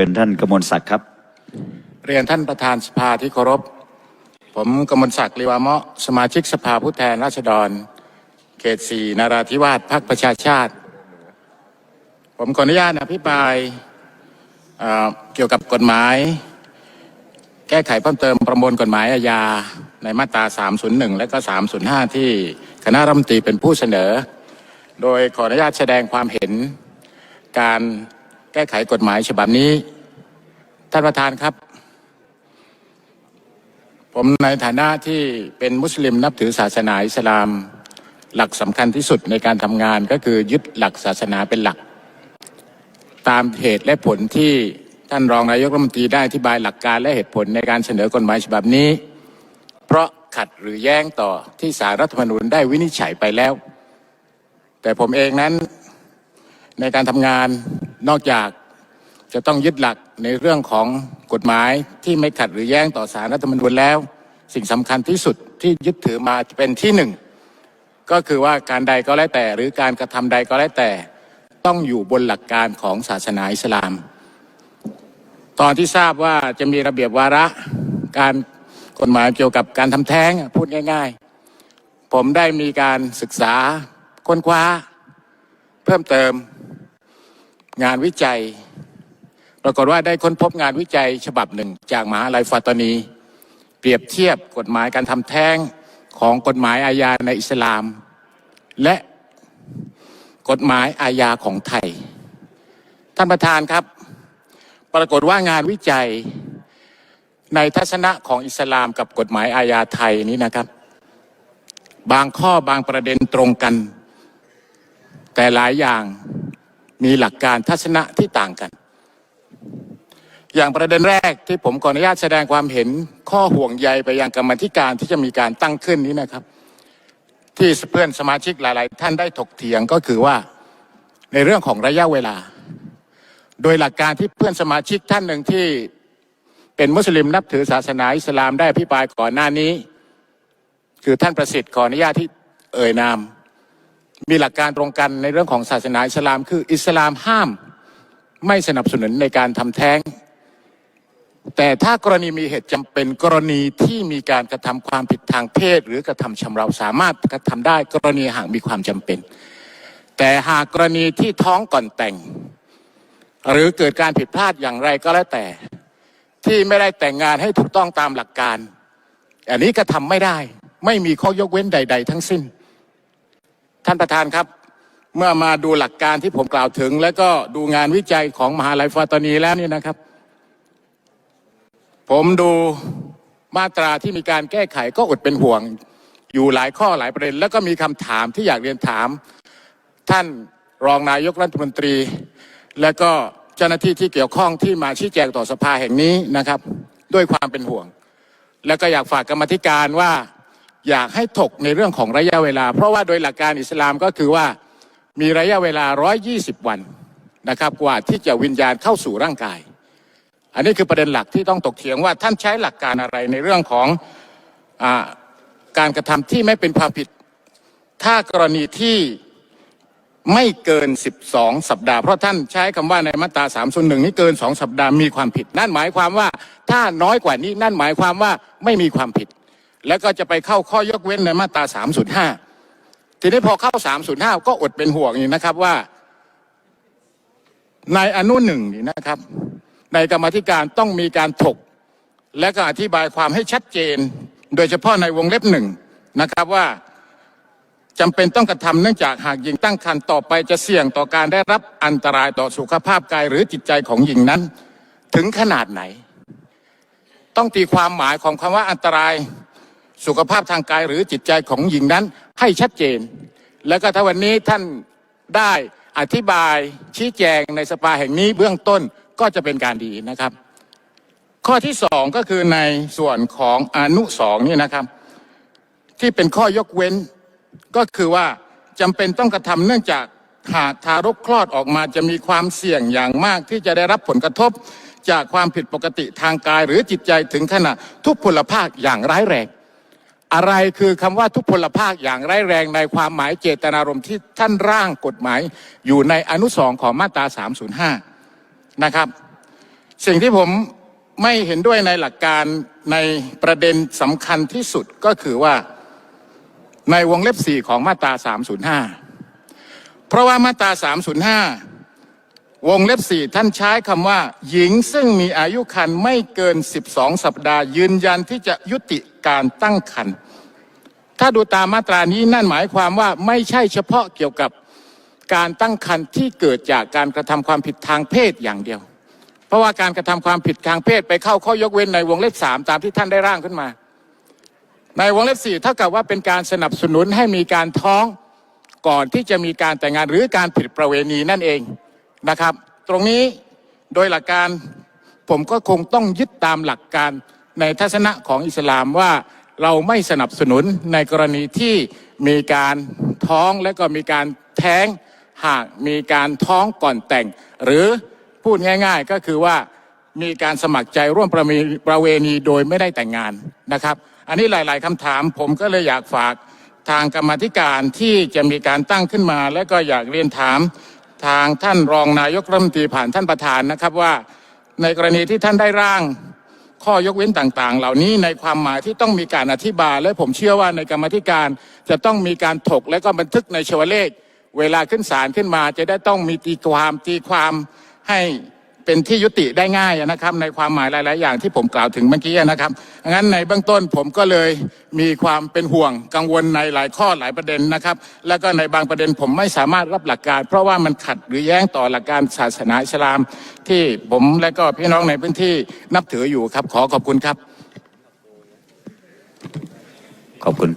เป็นท่านกมลศักดิ์ครับ เรียนท่านประธานสภาที่เคารพ ผมกมลศักดิ์ลีวามะสมาชิกสภาผู้แทนราษฎร เขตสี่นาราธิวาสพักประชาชาติ ผมขออนุญาตอภิปรายเเกี่ยวกับกฎหมาย แก้ไขเพิ่มเติมประมวลกฎหมายอาญาในมาตรา 301 และก็ 305 ที่คณะรัฐมนตรีเป็นผู้เสนอ โดยขออนุญาตแสดงความเห็นการ แก้ไขกฎหมายฉบับนี้ ท่านประธานครับ ผมในฐานะที่เป็นมุสลิมนับถือศาสนาอิสลาม หลักสำคัญที่สุดในการทำงานก็คือยึดหลักศาสนาเป็นหลัก ตามเหตุและผลที่ท่านรองนายกรัฐมนตรีได้อธิบายหลักการและเหตุผลในการเสนอกฎหมายฉบับนี้ เพราะขัดหรือแย้งต่อที่สารรัฐธรรมนูญได้วินิจฉัยไปแล้ว แต่ผมเองนั้นในการทำงาน นอกจากจะต้องยึดหลักในเรื่องของกฎหมายที่ไม่ขัดหรือแย้งต่อสารรัฐธรรมนูญแล้ว สิ่งสำคัญที่สุดที่ยึดถือมาเป็นที่หนึ่งก็คือว่าการใดก็แล้วแต่ หรือการกระทำใดก็แล้วแต่ต้องอยู่บนหลักการของศาสนาอิสลาม ตอนที่ทราบว่าจะมีระเบียบวาระการกฎหมายเกี่ยวกับการทำแท้งพูดง่าย ๆ ผมได้มีการศึกษาค้นคว้า เพิ่มเติม งานวิจัย ปรากฏว่าได้ค้นพบงานวิจัยฉบับหนึ่ง จากมหาลัยฟาตานี เปรียบเทียบกฎหมายการทำแท้งของกฎหมายอาญาในอิสลาม และกฎหมายอาญาของไทย ท่านประธานครับ ปรากฏว่างานวิจัยในทัศนะของอิสลามกับกฎหมายอาญาไทยนี้นะครับ บางข้อบางประเด็นตรงกัน แต่หลายอย่าง มีหลักการทัศนะที่ต่างกัน อย่างประเด็นแรกที่ผมขออนุญาตแสดงความเห็นข้อห่วงใยไปยังกรรมธิการที่จะมีการตั้งขึ้นนี้นะครับ ที่เพื่อนสมาชิกหลาย ๆ ท่านได้ถกเถียงก็คือว่าในเรื่องของระยะเวลา โดยหลักการที่เพื่อนสมาชิกท่านหนึ่งที่เป็นมุสลิมนับถือศาสนาอิสลามได้อภิปรายก่อนหน้านี้ คือท่านประสิทธิ์ขออนุญาตที่เอ่ยนาม มีหลักการตรงกันในเรื่องของศาสนาอิสลาม คืออิสลามห้ามไม่สนับสนุนในการทำแท้ง แต่ถ้ากรณีมีเหตุจำเป็นกรณีที่มีการกระทำความผิดทางเพศ หรือกระทำชำเราสามารถกระทำได้กรณีหากมีความจำเป็น แต่หากกรณีที่ท้องก่อนแต่ง หรือเกิดการผิดพลาดอย่างไรก็แล้วแต่ ที่ไม่ได้แต่งงานให้ถูกต้องตามหลักการ อันนี้กระทำไม่ได้ ไม่มีข้อยกเว้นใด ๆ ทั้งสิ้น ท่านประธานครับ เมื่อมาดูหลักการที่ผมกล่าวถึง แล้วก็ดูงานวิจัยของมหาลัยฟาตานีแล้วนี่นะครับ ผมดูมาตราที่มีการแก้ไขก็อดเป็นห่วง อยู่หลายข้อหลายประเด็น แล้วก็มีคำถามที่อยากเรียนถาม ท่านรองนายกรัฐมนตรี และก็เจ้าหน้าที่ที่เกี่ยวข้องที่มาชี้แจงต่อสภาแห่งนี้นะครับ ด้วยความเป็นห่วง แล้วก็อยากฝากกรรมธิการว่า อยากให้ถกในเรื่องของระยะเวลา เพราะว่าโดยหลักการอิสลามก็คือว่ามีระยะเวลา 120 วันนะครับกว่าที่จะวิญญาณเข้าสู่ร่างกาย อันนี้คือประเด็นหลักที่ต้องตกเถียงว่าท่านใช้หลักการอะไรในเรื่องของอการกระทำที่ไม่เป็นความผิด ถ้ากรณีที่ไม่เกิน 12 สัปดาห์ เพราะท่านใช้คำว่าในมาตรา301นี้เกิน 2 สัปดาห์มีความผิด นั่นหมายความว่าถ้าน้อยกว่านี้นั่นหมายความว่าไม่มีความผิด แล้วก็จะไปเข้าข้อยกเว้นในมาตรา305 ทีนี้พอเข้า 305 ก็อดเป็นห่วงนี่นะครับว่า ในอนุหนึ่งนี่นะครับ ในกรรมธิการต้องมีการถก และก็อธิบายความให้ชัดเจน โดยเฉพาะในวงเล็บหนึ่งนะครับว่าจำเป็นต้องกระทำเนื่องจากหากหญิงตั้งครรภ์ต่อไปจะเสี่ยงต่อการได้รับอันตรายต่อสุขภาพกายหรือจิตใจของหญิงนั้น ถึงขนาดไหน ต้องตีความหมายของคำว่าอันตราย สุขภาพทางกายหรือจิตใจของหญิงนั้นให้ชัดเจน แล้วก็ถ้าวันนี้ท่านได้อธิบายชี้แจงในสภาแห่งนี้เบื้องต้นก็จะเป็นการดีนะครับ ข้อที่สองก็คือในส่วนของอนุสองนี่นะครับ ที่เป็นข้อยกเว้นก็คือว่าจำเป็นต้องกระทำเนื่องจากหากทารกคลอดออกมาจะมีความเสี่ยงอย่างมากที่จะได้รับผลกระทบจากความผิดปกติทางกายหรือจิตใจถึงขนาดทุพพลภาพอย่างร้ายแรง อะไรคือคำว่าทุพพลภาพอย่างร้ายแรงในความหมายเจตนารมณ์ที่ท่านร่างกฎหมายอยู่ในอนุสองของมาตรา 305 นะครับ สิ่งที่ผมไม่เห็นด้วยในหลักการในประเด็นสำคัญที่สุดก็คือว่าในวงเล็บ 4 ของมาตรา 305 เพราะว่ามาตรา 305 วงเล็บ 4 ท่านใช้คำว่า หญิงซึ่งมีอายุคันไม่เกิน 12 สัปดาห์ยืนยันที่จะยุติการตั้งครรภ์ ถ้าดูตามมาตรานี้นั่นหมายความว่าไม่ใช่เฉพาะเกี่ยวกับการตั้งครรภ์ที่เกิดจากการกระทำความผิดทางเพศอย่างเดียว เพราะว่าการกระทำความผิดทางเพศไปเข้าข้อยกเว้นในวงเล็บสามตามที่ท่านได้ร่างขึ้นมา ในวงเล็บสี่เท่ากับว่าเป็นการสนับสนุนให้มีการท้องก่อนที่จะมีการแต่งงานหรือการผิดประเวณีนั่นเองนะครับ ตรงนี้โดยหลักการผมก็คงต้องยึดตามหลักการในทัศนะของอิสลามว่า เราไม่สนับสนุนในกรณีที่มีการท้องและก็มีการแท้งหากมีการท้องก่อนแต่ง หรือพูดง่าย ๆ ก็คือว่ามีการสมัครใจร่วมประมีประเวณีโดยไม่ได้แต่งงานนะครับ อันนี้หลาย ๆคำถามผมก็เลยอยากฝากทางกรรมธิการที่จะมีการตั้งขึ้นมา และก็อยากเรียนถามทางท่านรองนายกรัฐมนตรีผ่านท่านประธานนะครับว่า ในกรณีที่ท่านได้ร่าง ข้อยกเว้นต่างๆ เหล่านี้ในความหมายที่ต้องมีการอธิบาย และผมเชื่อว่าในกรรมธิการจะต้องมีการถกและก็บันทึกในชวเลข เวลาขึ้นศาลขึ้นมาจะได้ต้องมีตีความตีความให้ เป็นที่ยุติได้ง่ายนะครับ ในความหมายหลาย ๆ อย่างที่ผมกล่าวถึงเมื่อกี้นะครับงั้นในเบื้องต้นผมก็เลยมีความเป็นห่วงกังวลในหลายข้อหลายประเด็นนะครับ แล้วก็ในบางประเด็นผมไม่สามารถรับหลักการ เพราะว่ามันขัดหรือแย้งต่อหลักการศาสนาอิสลาม ที่ผมและก็พี่น้องในพื้นที่นับถืออยู่ครับ ขอขอบคุณครับ ขอบคุณ